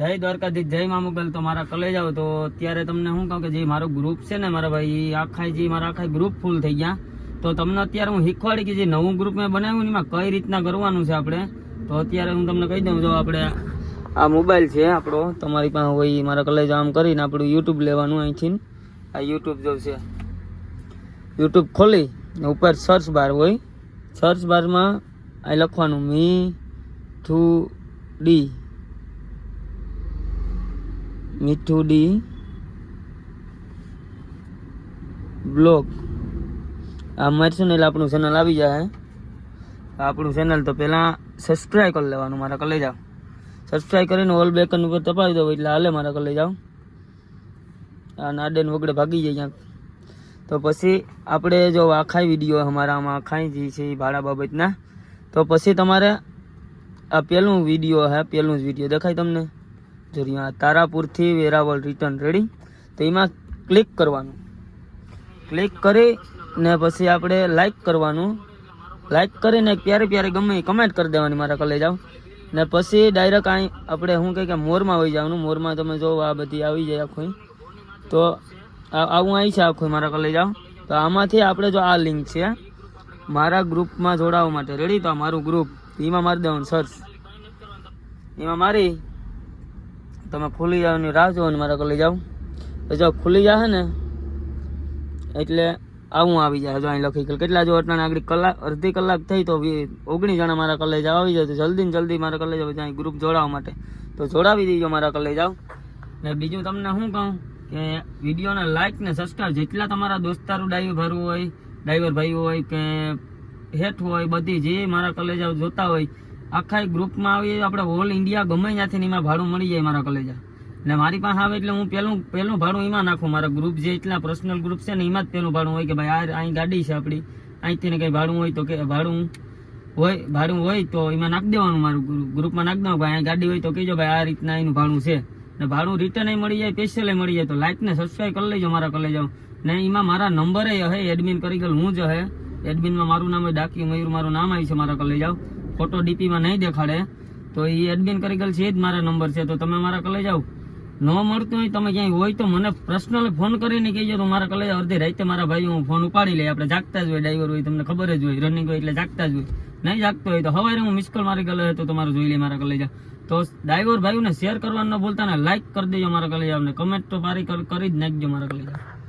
જય દ્વારકાધીશ, જય મા મોગલ. તો મારા કલેજ આવો તો અત્યારે તમને શું કહું કે જે મારો ગ્રુપ છે ને મારા ભાઈ આખા જે મારા આખા ગ્રુપ ફૂલ થઈ ગયા. તો તમને અત્યારે હું શીખવાડી કે જે નવું ગ્રુપ મેં બનાવ્યું એમાં કઈ રીતના કરવાનું છે આપણે? તો અત્યારે હું તમને કહી દઉં, જો આપણે આ મોબાઈલ છે આપણો, તમારી પાસે હોય મારા કલેજ આમ કરીને આપણું યુટ્યુબ લેવાનું અહીંથી. આ યુટ્યુબ જો છે. યુટ્યુબ ખોલી ઉપર સર્ચ બાર હોય. સર્ચ બારમાં આ લખવાનું મી થુ ડી. મીઠું ડી બ્લોગ આ મરશું ને એટલે આપણું ચેનલ આવી જાય. આપણું ચેનલ તો પહેલાં સબસ્ક્રાઈબ કરી લેવાનું, મારા કલે જાઓ. સબસ્ક્રાઈબ કરીને ઓલ બેકન ઉપર તપાવી દો, એટલે હાલે મારા કલે જાઓ. આ નાડેન વગડે ભાગી જાય ક્યાંક. તો પછી આપણે જો આખા વીડિયો અમારામાં આખાઈ આખા જે છે એ ભાડા બાબતના, તો પછી તમારે આ પહેલું વીડિયો હે, પહેલું જ વીડિયો દેખાય તમને. જો અહીંયા તારાપુરથી વેરાવળ રિટર્ન રેડી તો એમાં ક્લિક કરવાનું. ક્લિક કરી ને પછી આપણે લાઈક કરવાનું. લાઈક કરીને પ્યારે પ્યારે ગમે કમેન્ટ કરી દેવાની મારા કલે જાવ ને પછી ડાયરેક્ટ અહીં આપણે શું કહે કે મોરમાં આવી જવાનું. મોરમાં તમે જો આ બધી આવી જાય આખું તો આવું અહીં છે આખું મારા કલે જાઓ. તો આમાંથી આપણે જો આ લિંક છે. મારા ગ્રુપમાં જોડાવા માટે રેડી તો મારું ગ્રુપ એમાં મારી દેવાનું સર્ચ એમાં મારી તમે ખુલી જવાની રાહ જોવો મારા કલે જાઓ. તો જો ખુલી જશે ને, એટલે આવું આવી જાય. જો અહીં લખી ગયેલું. કેટલા જો અટાણે આગળ કલાક, અડધી કલાક થઈ તો ઓગણીસ જણા મારા કલેજ આવી જાય તો જલ્દી ને જલ્દી મારા કલેજ આવે ત્યાં ગ્રુપ જોડાવા માટે. તો જોડાવી દેજો મારા કલેજ આવ ને બીજું તમને શું કહું કે વિડીયોને લાઇક ને સબસ્ક્રાઈબ જેટલા તમારા દોસ્તારો ડ્રાઈવર ભરવું હોય ડ્રાઈવર ભાઈ હોય કે હેઠ હોય, બધી જે મારા કલેજ જોતા હોય આખા ગ્રુપમાં આવી આપણે ઓલ ઇન્ડિયા ગમે ત્યાંથી એમાં ભાડું મળી જાય મારા કલેજા. ને મારી પાસે આવે એટલે હું પહેલું પહેલું ભાડું એમાં નાખું. મારા ગ્રુપ જે એટલા પર્સનલ ગ્રુપ છે ને એમાં જ પહેલું ભાડું હોય કે ભાઈ આ અહીં ગાડી છે આપણી. અહીંથી ને કંઈ ભાડું હોય તો કે, ભાડું હોય ભાડું હોય તો એમાં નાખી દેવાનું મારું ગ્રુ- ગ્રુપમાં નાખી દેવાનું. ભાઈ, અહીં ગાડી હોય તો કહેજો ભાઈ આ રીતના એનું ભાડું છે. ને ભાડું રિટર્ન મળી જાય સ્પેશિયલ મળી જાય. તો લાઇકને સબસ્ક્રાઈબ કરી લેજો મારા કલે જાઓ ને એમાં મારા નંબરે હે એડમિન કરી ગયેલ. હું જ હે. એડમિનમાં મારું નામ ડાકી મયુર મારું નામ આવી છે મારા કલે જાઓ ફોટો ડીપીમાં નહીં દેખાડે, તો એ એડમિન કરી ગયેલ છે જ મારા નંબર છે, તો તમે મારા કલે જાઓ. ન મળતું હોય તમે ક્યાંય હોય તો મને પર્સનલ ફોન કરીને કહેજો, તો મારા કલે અડધી રાતે મારા ભાઈ હું ફોન ઉપાડી લઈ, આપણે જાગતા જ હોય ડ્રાઈવર હોય, તમને ખબર જ હોય રનિંગ હોય એટલે જાગતા જ હોય. નહીં જાગતો હોય તો હવે હું મિસકોલ મારી હોય તો તમારે જોઈ લે, મારા કલે જા તો ડ્રાઈવર ભાઈઓને શેર કરવાનું ન ભૂલતા ને લાઇક કરી દેજો મારા કલે જાવ ને કમેન્ટ તો મારી કરી જ નાખજો મારા કલે જાવ